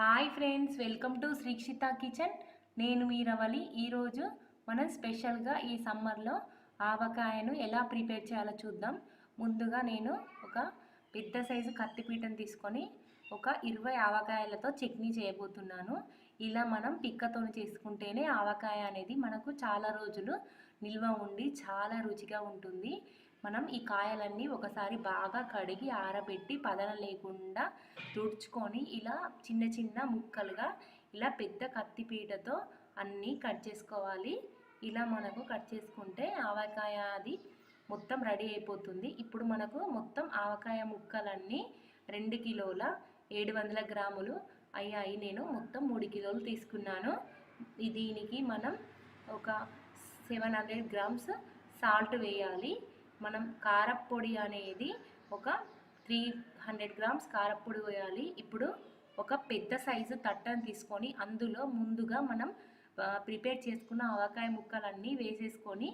Hi friends welcome to Srikshitha kitchen. నేను మీరవలి ఈరోజు మనం స్పెషల్గా ఈ సమ్మర్లో ఆవకాయను ఎలా ప్రిపేర్ చేయాలో చూద్దాం. ముందుగా నేను ఒక పెద్ద సైజు కత్తిపీటను తీసుకొని ఒక ఇరవై ఆవకాయలతో చట్నీ చేయబోతున్నాను. ఇలా మనం పిక్కతో చేసుకుంటేనే ఆవకాయ అనేది మనకు చాలా రోజులు నిల్వ ఉండి చాలా రుచిగా ఉంటుంది. మనం ఈ కాయలన్నీ ఒకసారి బాగా కడిగి ఆరబెట్టి పదన లేకుండా తుడుచుకొని ఇలా చిన్న చిన్న ముక్కలుగా ఇలా పెద్ద కత్తిపీటతో అన్నీ కట్ చేసుకోవాలి. ఇలా మనకు కట్ చేసుకుంటే ఆవకాయ అది మొత్తం రెడీ అయిపోతుంది. ఇప్పుడు మనకు మొత్తం ఆవకాయ ముక్కలన్నీ రెండు కిలోల ఏడు వందల గ్రాములు అయ్యాయి. నేను మొత్తం మూడు కిలోలు తీసుకున్నాను. దీనికి మనం ఒక సెవెన్ హండ్రెడ్ గ్రామ్స్ సాల్ట్ వేయాలి. మనం కారప్పొడి అనేది ఒక త్రీ హండ్రెడ్ గ్రామ్స్ కారప్పొడి వేయాలి. ఇప్పుడు ఒక పెద్ద సైజు తట్టను తీసుకొని అందులో ముందుగా మనం ప్రిపేర్ చేసుకున్న ఆవకాయ ముక్కలన్నీ వేసేసుకొని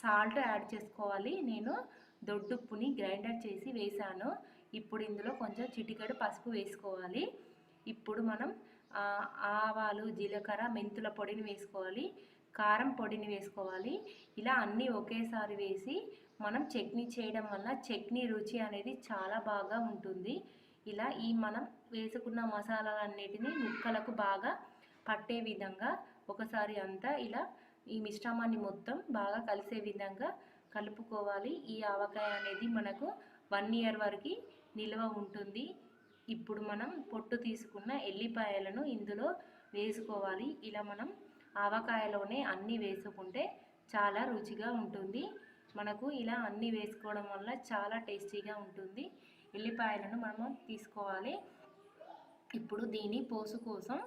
సాల్ట్ యాడ్ చేసుకోవాలి. నేను దొడ్డుప్పుని గ్రైండర్ చేసి వేసాను ఇప్పుడు ఇందులో కొంచెం చిటికెడు పసుపు వేసుకోవాలి. ఇప్పుడు మనం ఆవాలు జీలకర్ర మెంతుల పొడిని వేసుకోవాలి. కారం పొడిని వేసుకోవాలి. ఇలా అన్నీ ఒకేసారి వేసి మనం చట్నీ చేయడం వల్ల చట్నీ రుచి అనేది చాలా బాగా ఉంటుంది. ఇలా ఈ మనం వేసుకున్న మసాలాలన్నిటినీ ముక్కలకు బాగా పట్టే విధంగా ఒకసారి అంతా ఇలా ఈ మిశ్రమాన్ని మొత్తం బాగా కలిసే విధంగా కలుపుకోవాలి. ఈ ఆవకాయ అనేది మనకు వన్ ఇయర్ వరకు నిల్వ ఉంటుంది. ఇప్పుడు మనం పొట్టు తీసుకున్న ఎల్లిపాయలను ఇందులో వేసుకోవాలి. ఇలా మనం ఆవకాయలోనే అన్నీ వేసుకుంటే చాలా రుచిగా ఉంటుంది. మనకు ఇలా అన్నీ వేసుకోవడం వల్ల చాలా టేస్టీగా ఉంటుంది. ఎల్లిపాయలను మనం తీసుకోవాలి. ఇప్పుడు దీని పోసు కోసం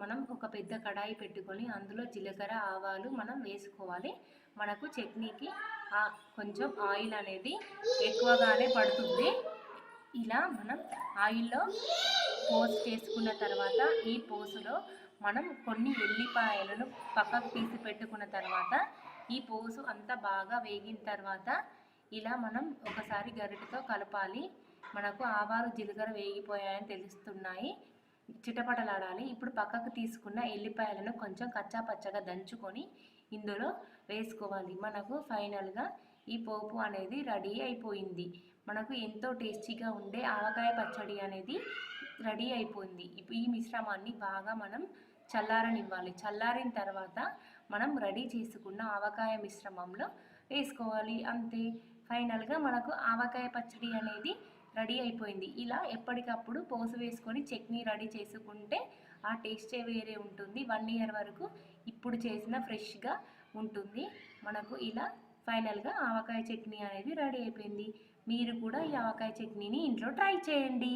మనం ఒక పెద్ద కడాయి పెట్టుకొని అందులో జీలకర్ర ఆవాలు మనం వేసుకోవాలి. మనకు చట్నీకి కొంచెం ఆయిల్ అనేది ఎక్కువగానే పడుతుంది. ఇలా మనం ఆయిల్లో పోసు చేసుకున్న తర్వాత ఈ పోసులో మనం కొన్ని ఎల్లిపాయలను పక్కకు తీసి పెట్టుకున్న తర్వాత ఈ పోసు అంతా బాగా వేగిన తర్వాత ఇలా మనం ఒకసారి గరిటతో కలపాలి. మనకు ఆవాలు జీలకర్ర వేగిపోయాయని తెలుస్తున్నాయి. చిటపటలాడాలి. ఇప్పుడు పక్కకు తీసుకున్న ఎల్లిపాయలను కొంచెం కచ్చా పచ్చగా దంచుకొని ఇందులో వేసుకోవాలి. మనకు ఫైనల్గా ఈ పోపు అనేది రెడీ అయిపోయింది. మనకు ఎంతో టేస్టీగా ఉండే ఆవకాయ పచ్చడి అనేది రెడీ అయిపోయింది. ఈ మిశ్రమాన్ని బాగా మనం చల్లారనివ్వాలి. చల్లారిన తర్వాత మనం రెడీ చేసుకున్న ఆవకాయ మిశ్రమంలో వేసుకోవాలి. అంతే. ఫైనల్గా మనకు ఆవకాయ పచ్చడి అనేది రెడీ అయిపోయింది. ఇలా ఎప్పటికప్పుడు పోసు వేసుకొని చట్నీ రెడీ చేసుకుంటే ఆ టేస్టే వేరే ఉంటుంది. వన్ ఇయర్ వరకు ఇప్పుడు చేసిన ఫ్రెష్గా ఉంటుంది. మనకు ఇలా ఫైనల్గా ఆవకాయ చట్నీ అనేది రెడీ అయిపోయింది. మీరు కూడా ఈ ఆవకాయ చట్నీని ఇంట్లో ట్రై చేయండి.